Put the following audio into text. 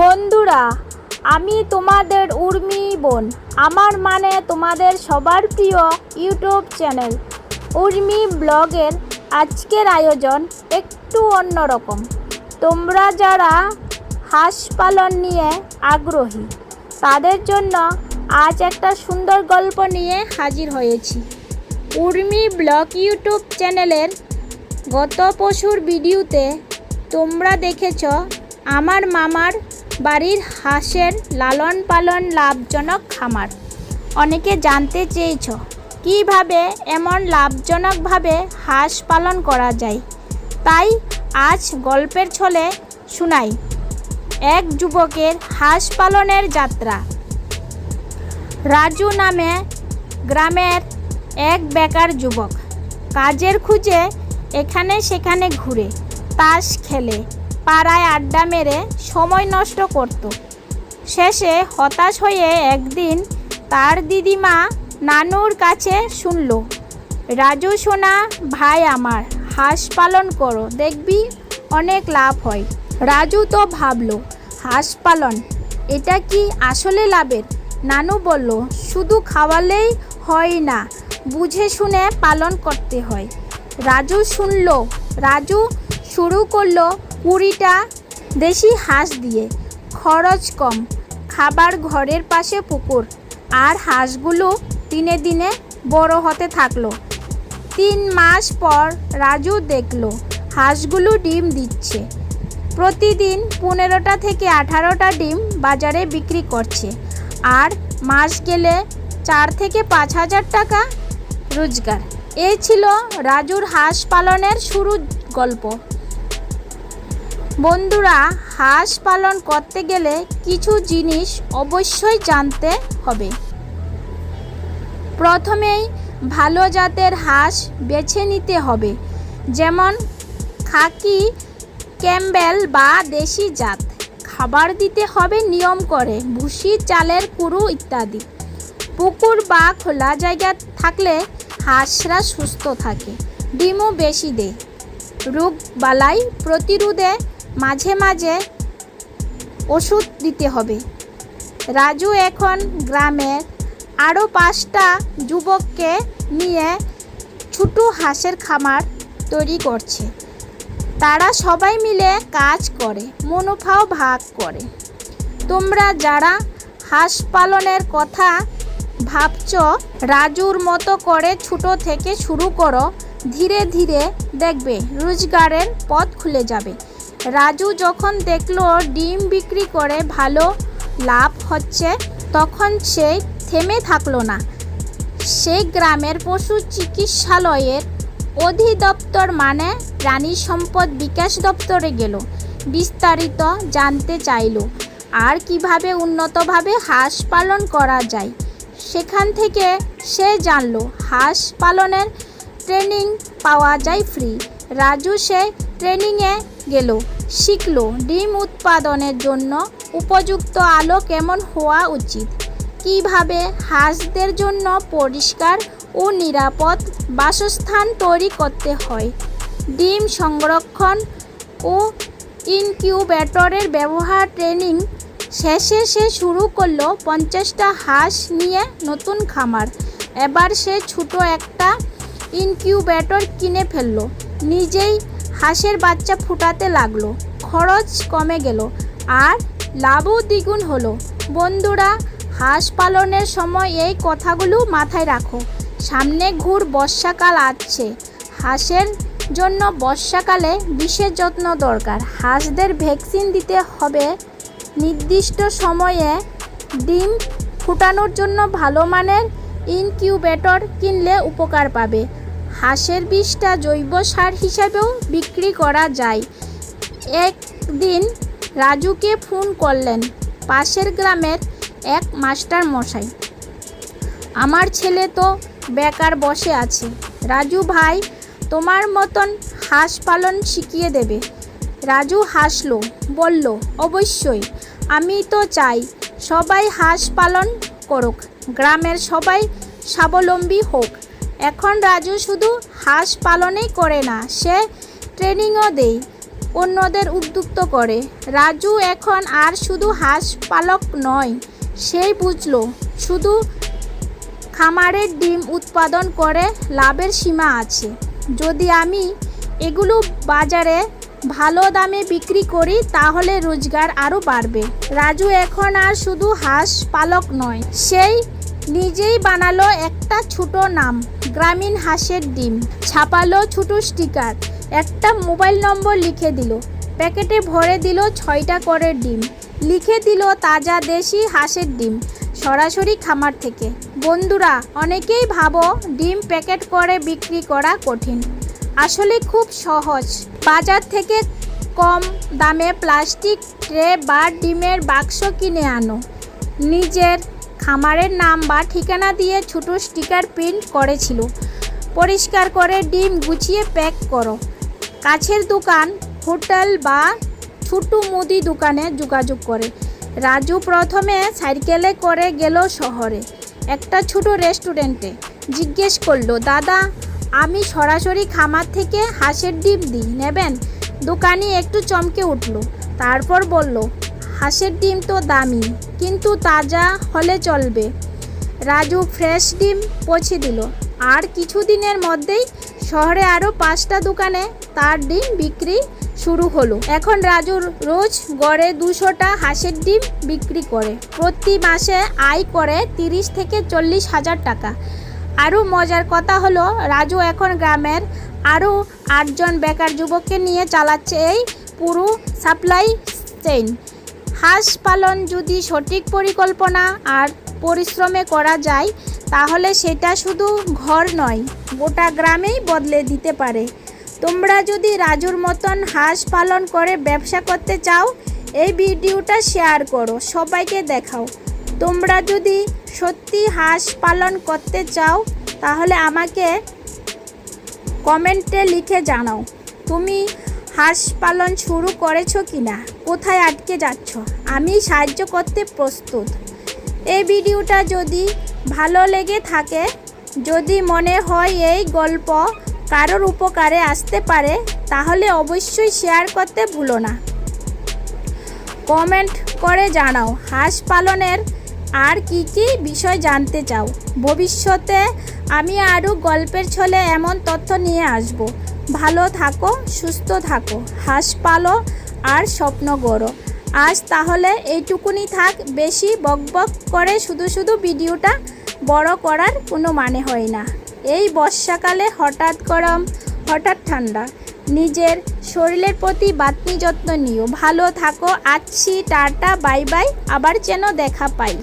বন্ধুরা, আমি তোমাদের উর্মি বোন। আমার মানে তোমাদের সবার প্রিয় ইউটিউব চ্যানেল। উর্মি ব্লগের আজকের আয়োজন একটু অন্যরকম। তোমরা যারা হাঁস পালন নিয়ে আগ্রহী, তাদের জন্য আজ একটা সুন্দর গল্প নিয়ে হাজির হয়েছি। উর্মি ব্লগ ইউটিউব চ্যানেলের গত পশুর ভিডিওতে তোমরা দেখেছ, আমার মামার বাড়ির হাঁসের লালন পালন লাভজনক খামার। অনেকে জানতে চেয়েছ, কীভাবে এমন লাভজনকভাবে হাঁস পালন করা যায়? তাই আজ গল্পের ছলে শোনাই। এক যুবকের হাঁস পালনের যাত্রা। রাজু নামে গ্রামের এক বেকার যুবক। কাজের খুঁজে এখানে সেখানে ঘুরে, তাস খেলে। পাড়ায় আড্ডা মেরে সময় নষ্ট করত। শেষে হতাশ হয়ে একদিন তার দিদিমা নানুর কাছে শুনল, রাজু সোনা, ভাই আমার, হাঁস পালন করো, দেখবি অনেক লাভ হয়। রাজু তো ভাবল, হাঁস পালন, এটা কি আসলে লাভের? নানু বলল, শুধু খাওয়ালেই হয় না, বুঝে শুনে পালন করতে হয়। রাজু শুনল, রাজু, শুরু করল কুড়িটা দেশি হাঁস দিয়ে। খরচ কম। খাবার ঘরের পাশে পুকুর। আর হাঁসগুলো দিনে দিনে বড় হতে থাকল। তিন মাস পর রাজু দেখল, হাঁসগুলো ডিম দিচ্ছে। প্রতিদিন পনেরোটা থেকে আঠারোটা ডিম বাজারে বিক্রি করছে। আর মাস গেলে চার থেকে পাঁচ হাজার টাকা রোজগার। এই ছিল রাজুর হাঁস পালনের শুরু গল্প। বন্ধুরা, হাঁস পালন করতে গেলে কিছু জিনিস অবশ্যই জানতে হবে। প্রথমেই ভালো জাতের হাঁস বেছে নিতে হবে। যেমন খাকি, ক্যাম্বেল বা দেশি জাত। খাবার দিতে হবে নিয়ম করে, ভুসি, চালের কুড়ু ইত্যাদি। পুকুর বা খোলা জায়গা থাকলে হাঁসরা সুস্থ থাকে, ডিমও বেশি দেয়। রোগ বালাই প্রতিরোধে মাঝে মাঝে ওষুধ দিতে হবে। রাজু এখন গ্রামের আরও পাঁচটা যুবককে নিয়ে ছোটো হাঁসের খামার তৈরি করছে। তারা সবাই মিলে কাজ করে মুনাফাও ভাগ করে। তোমরা যারা হাঁস পালনের কথা ভাবছ, রাজুর মতো করে ছোটো থেকে শুরু করো, ধীরে ধীরে দেখবে রোজগারের পথ খুলে যাবে। রাজু যখন দেখল ডিম বিক্রি করে ভালো লাভ হচ্ছে, তখন সে থেমে থাকল না। সে গ্রামের পশু চিকিৎসালয়ের অধিদপ্তর মানে প্রাণী সম্পদ বিকাশ দপ্তরে গেল। বিস্তারিত জানতে চাইল, আর কীভাবে উন্নতভাবে হাঁস পালন করা যায়। সেখান থেকে সে জানলো, হাঁস পালনের ট্রেনিং পাওয়া যায় ফ্রি। রাজু সে ট্রেনিংয়ে গেল। শিখল ডিম উৎপাদনের জন্য উপযুক্ত আলো কেমন হওয়া উচিত? কীভাবে হাঁসদের জন্য পরিষ্কার ও নিরাপদ বাসস্থান তৈরি করতে হয়? ডিম সংরক্ষণ ও ইনকিউবেটরের ব্যবহার ট্রেনিং শেষে সে শুরু করল পঞ্চাশটা হাঁস নিয়ে নতুন খামার। এবার সে ছোটো একটা ইনকিউবেটর কিনে ফেলল। নিজেই হাঁসের বাচ্চা ফুটাতে লাগল। খরচ কমে গেল আর লাভও দ্বিগুণ হলো। বন্ধুরা, হাঁস পালনের সময় এই কথাগুলো মাথায় রাখো। সামনে ঘুর বর্ষাকাল আসছে। হাঁসের জন্য বর্ষাকালে বিশেষ যত্ন দরকার। হাঁসদের ভ্যাকসিন দিতে হবে নির্দিষ্ট সময়ে। ডিম ফুটানোর জন্য ভালো মানের ইনকিউবেটর কিনলে উপকার পাবে। হাঁসের বিষটা জৈব সার হিসাবেও বিক্রি করা যায়। একদিন রাজুকে ফোন করলেন, পাশের গ্রামের এক মাস্টার মশাই। আমার ছেলে তো বেকার বসে আছে। রাজু ভাই, তোমার মতন হাঁস পালন শিখিয়ে দেবে। রাজু হাসলো, বলল, অবশ্যই, আমি তো চাই সবাই হাঁস পালন করুক। গ্রামের সবাই স্বাবলম্বী হোক। এখন রাজু শুধু হাঁস পালনই করে না, সে ট্রেনিংও দেয় অন্যদের উদ্যুক্ত করে। রাজু এখন আর শুধু হাঁস পালক নয়, সেই বুঝলো, শুধু খামারের ডিম উৎপাদন করে লাভের সীমা আছে। যদি আমি এগুলো বাজারে ভালো দামে বিক্রি করি, তাহলে রোজগার আরও বাড়বে। রাজু এখন আর শুধু হাঁস পালক নয়, সেই নিজেই বানালো একটা ছোট নাম। গ্রামীণ হাঁসের ডিম। ছাপালো ছোট স্টিকার। একটা মোবাইল নম্বর লিখে দিল। প্যাকেটে ভরে দিল ছয়টা করে ডিম। লিখে দিল তাজা দেশি হাঁসের ডিম। সরাসরি খামার থেকে। বন্ধুরা, অনেকেই ভাবো ডিম প্যাকেট করে বিক্রি করা কঠিন। আসলে খুব সহজ। বাজার থেকে কম দামে প্লাস্টিক ট্রে বা ডিমের বাক্স কিনে আনো। নিজের খামারের নাম বা ঠিকানা দিয়ে ছোট স্টিকার প্রিন্ট করেছিল। পরিষ্কার করে ডিম গুছিয়ে প্যাক করো। কাছের দোকান, হোটেল বা ছোট মুদি দোকানে যোগাযোগ করে। রাজু প্রথমে সাইকেলে করে গেল শহরে, একটা ছোট রেস্টুরেন্টে। জিজ্ঞেস করল, দাদা, আমি সরাসরি খামার থেকে হাঁসের ডিম দিই, নেবেন? দোকানি একটু চমকে উঠল, তারপর বলল, হাঁসের ডিম তো দামি। কিন্তু তাজা হলে চলবে। রাজু ফ্রেশ ডিম পৌঁছে দিল। আর কিছুদিনের মধ্যেই শহরে আরও পাঁচটা দোকানে তার ডিম বিক্রি শুরু হলো। এখন রাজুর রোজ গড়ে দুশোটা হাঁসের ডিম বিক্রি করে। প্রতি মাসে আয় করে তিরিশ থেকে চল্লিশ হাজার টাকা। আরও মজার কথা হলো, রাজু এখন গ্রামের আরও আটজন বেকার যুবককে নিয়ে চালাচ্ছে এই পুরো সাপ্লাই চেইন। হাঁস পালন যদি সঠিক পরিকল্পনা আর পরিশ্রমে করা যায়, তাহলে সেটা শুধু ঘর নয়, গোটা গ্রামেই বদলে দিতে পারে। তোমরা যদি রাজুর মতন হাঁস পালন করে ব্যবসা করতে চাও, এই ভিডিওটা শেয়ার করো, সবাইকে দেখাও। তোমরা যদি সত্যি হাঁস পালন করতে চাও, তাহলে আমাকে কমেন্টে লিখে জানাও। তুমি হাঁস পালন শুরু করেছ কি না কোথায় আটকে যাচ্ছ? আমি সাহায্য করতে প্রস্তুত। এই ভিডিওটা যদি ভালো লেগে থাকে, যদি মনে হয় এই গল্প কারোর উপকারে আসতে পারে, তাহলে অবশ্যই শেয়ার করতে ভুলো না। কমেন্ট করে জানাও, হাঁস পালনের আর কি কি বিষয় জানতে চাও? ভবিষ্যতে আমি আরও গল্পের ছলে এমন তথ্য নিয়ে আসব। ভালো থাকো, সুস্থ থাকো, হাঁস পালো আর স্বপ্ন গড়ো। আজ তাহলে এইটুকুনি থাক, বেশি বকবক করে শুধু শুধু ভিডিওটা বড় করার কোনো মানে হয় না। এই বর্ষাকালে হঠাৎ গরম, হঠাৎ ঠান্ডা। নিজের শরীরের প্রতি বাতনি যত্ন নিও। ভালো থাকো, আছি, টাটা, বাই বাই। আবার যেন দেখা পাই।